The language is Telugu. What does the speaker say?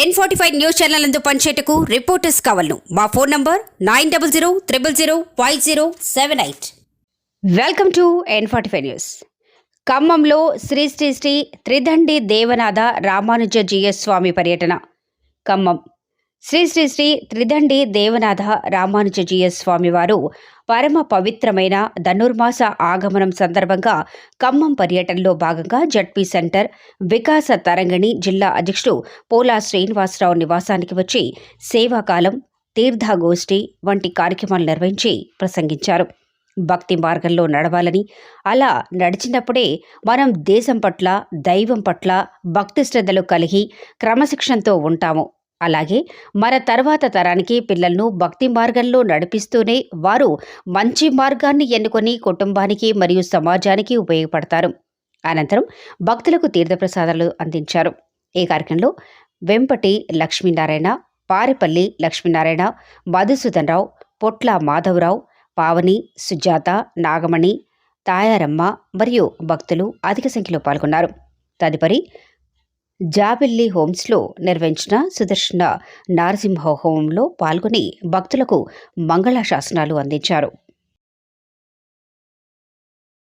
N forty five news channel అందు పనిచేయటకు రిపోర్టర్స్ కావాలను. మా phone number nine double zero triple zero five zero seven eight welcome to N forty five news ఖమ్మంలో శ్రీ శ్రీ శ్రీ త్రిదండి దేవనాథ రామానుజ జీఎస్ స్వామి పర్యటన. ఖమ్మం. శ్రీ శ్రీ శ్రీ త్రిదండి దేవనాథ రామానుజజీయ స్వామివారు పరమ పవిత్రమైన ధనుర్మాస ఆగమనం సందర్భంగా ఖమ్మం పర్యటనలో భాగంగా జడ్పీ సెంటర్ వికాస తరంగిణి జిల్లా అధ్యక్షుడు పోలా శ్రీనివాసరావు నివాసానికి వచ్చి సేవాకాలం తీర్థగోష్ఠి వంటి కార్యక్రమాలు నిర్వహించి ప్రసంగించారు. భక్తి మార్గంలో నడవాలని అలా నడిచినప్పుడే మనం దేశం పట్ల దైవం పట్ల భక్తి శ్రద్ధలు కలిగి క్రమశిక్షణతో ఉంటాము. అలాగే మన తర్వాత తరానికి పిల్లలను భక్తి మార్గంలో నడిపిస్తూనే వారు మంచి మార్గాన్ని ఎన్నుకొని కుటుంబానికి మరియు సమాజానికి ఉపయోగపడతారు. అనంతరం భక్తులకు తీర్థప్రసాదాలు అందించారు. ఈ కార్యక్రమంలో వెంపటి లక్ష్మీనారాయణ పారెపల్లి లక్ష్మీనారాయణ మధుసూదన్ రావు పొట్ల మాధవరావు పావని సుజాత నాగమణి తాయారమ్మ మరియు భక్తులు అధిక సంఖ్యలో పాల్గొన్నారు. తదుపరి జాబిల్లి హోమ్స్లో నిర్వహించిన సుదర్శన నారసింహ హోమంలో పాల్గొని భక్తులకు మంగళాశాసనాలు అందించారు.